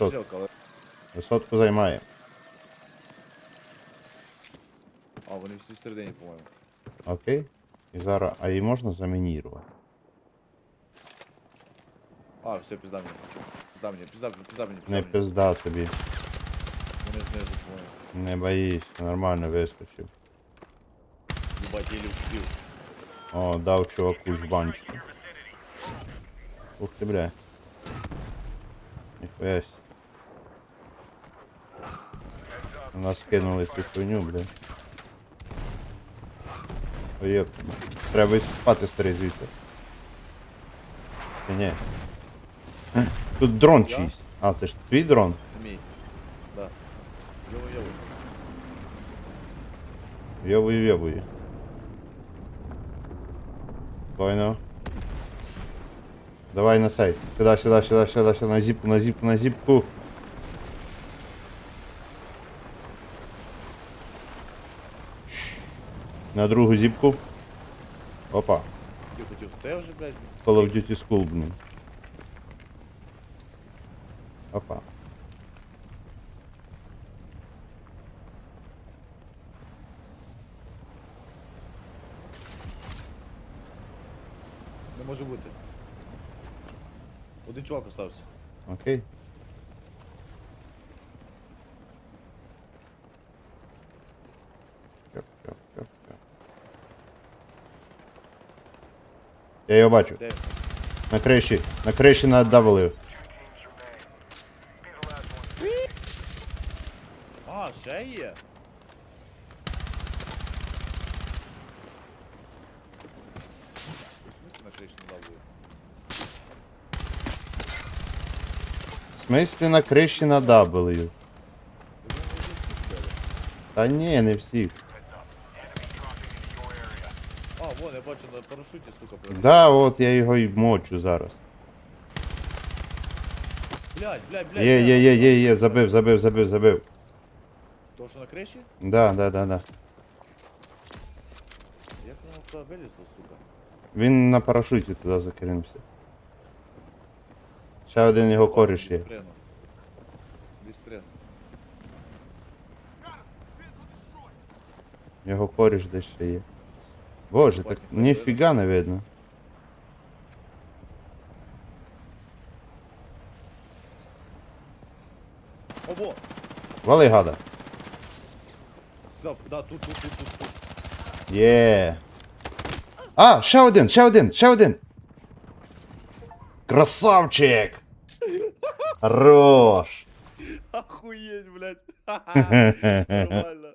Але... Висотку займає. А, вони всі всередині, по-моєму. Окей. І зараз. А її можна замінірувати? А, все, пізда мені. Пізда мені, пізда, пізда мені, пізда Не мені. пизда тобі. Вони знизу, по-моєму. Не боїсь, нормально вискочив. Єбать, я встиг. О, дав чуваку жбанчику. Ух ти, бля. Ніхуя. нас кинули цю хуйню, бля. Ой, йоп. Треба спати старий звідси. Чи ні? Е, Тут дрон Я? чийсь. А, це ж твій дрон? Мій. Да. Йоу, йоу. Йовую, йовую. Спокойно. Давай на сайт. Сюда, сюда, сюда, сюда, сюда, на зипку, на зипку, на зипку. На другу зипку. Опа. Тихо, тихо. Та я вже, блядь, Call of Duty School, блин. Опа. не може бути. Один чувак остався. Окей. Чоп. Я його бачу. Де? На криші. На криші на W. А, ще є? В смысле на криші не дав В смислі на криші на W. Та ні, не всіх. А, вон, я бачу на парашуті, сука, прилетів. Да, от я його і мочу зараз. Блядь, блядь, блядь. Є, є, є, є, є, забив, забив, забив, забив. То, що на криші? Да, да, да, да. Як воно туди вилізло, сука? Він на парашуті туди закинувся. Ще один його коріш є. Його коріш десь ще є. Боже, так не видно. Ого! Вали гада. Сюди, да, тут, тут, тут, тут, тут. Є. А, ще один, ще один, ще один. Красавчик! Хорош! Охуеть, блядь. Нормально.